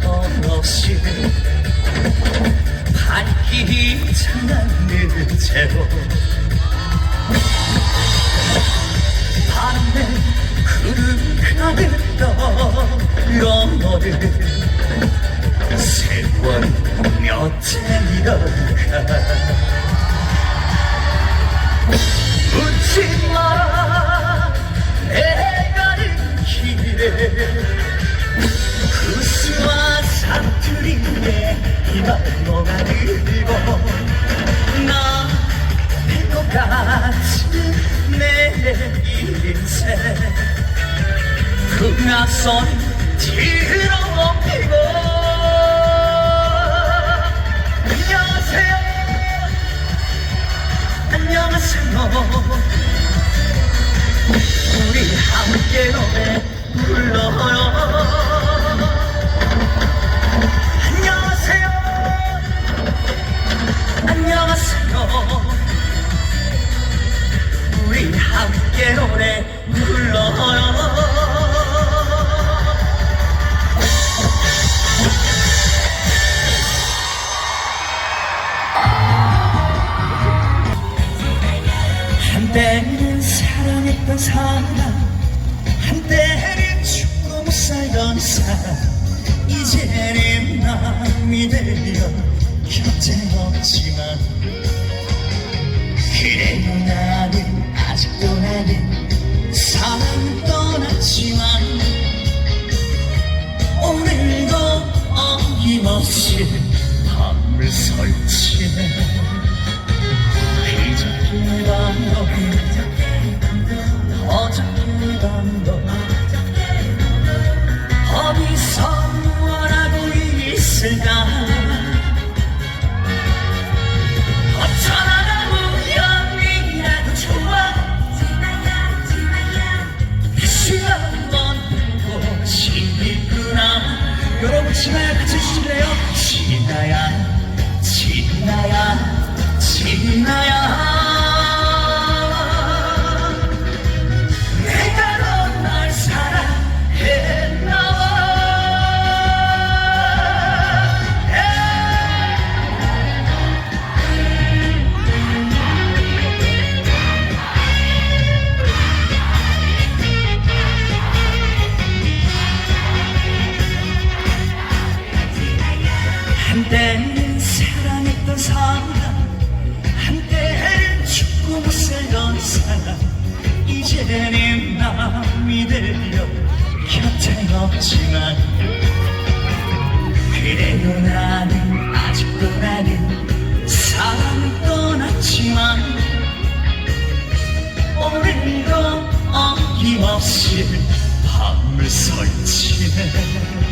나무 없이 발길이 장난을 채로 바람에 구름 가득 너를 세월 몇째이던가. 묻지 마 내 인생 풍악선 뒤로 엎히고 안녕하세요 안녕하세요 우리 함께 노래 불러요 사람 이제는 남이 되려 곁에 없지만 그래도 나는 아직도 나는 이제는 남이 되려 곁에 없지만 그래도 나는 아직도 나는 사랑을 떠났지만 오늘도 어김없이 밤을 설치네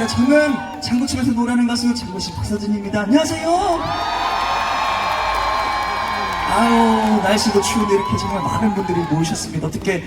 여러분 장구치면서 노래하는 가수 장구씨 박서진입니다. 안녕하세요. 아유 날씨도 추운데 이렇게 정말 많은 분들이 모이셨습니다. 어떻게